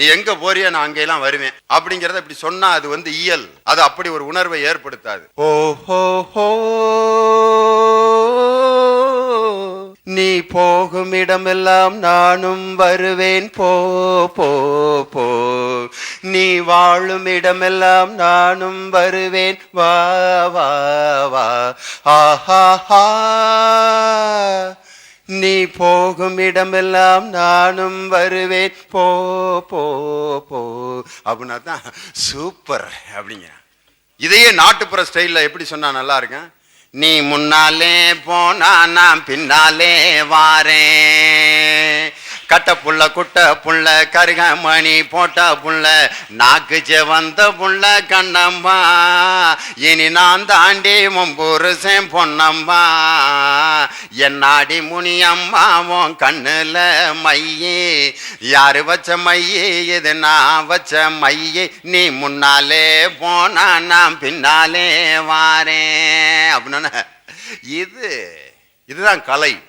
நீ எங்க போறிய நான் அங்கெல்லாம் வருவேன். அப்படிங்கறத இப்படி சொன்னா அது வந்து இயல். அது அப்படி ஒரு உணர்வை ஏற்படுத்தாது. ஓஹோ ஹோ நீ போகும் இடமெல்லாம் நானும் வருவேன். போ போ போ. நீ வாழும் இடமெல்லாம் நானும் வருவேன். வா வா வா. ஆஹா ஹா நீ போகும் இடமெல்லாம் நானும் வருவேன். போ போ போ. அப்படின்னா தான் சூப்பர் அப்படிங்க இதையே நாட்டுப்புற ஸ்டைலில் எப்படி சொன்னால் நல்லா இருக்கேன் நீ முன்னாலே போனா நான் பின்னாலே வாரேன். கட்ட புள்ள குட்ட புள்ள கருகமணி போட்ட புள்ள நாக்கு வந்த புள்ள கண்ணம்மா. இனி நான் தாண்டி மும்புருசேன் பொன்னம்மா. என்னாடி முனியம்மாவும் உன் கண்ணுல மையே. யாரு வச்ச மையே இது நான் வச்ச மையே? நீ முன்னாலே போனா நான் பின்னாலே வாரேன். அப்படின்னா இது இதுதான் கலை.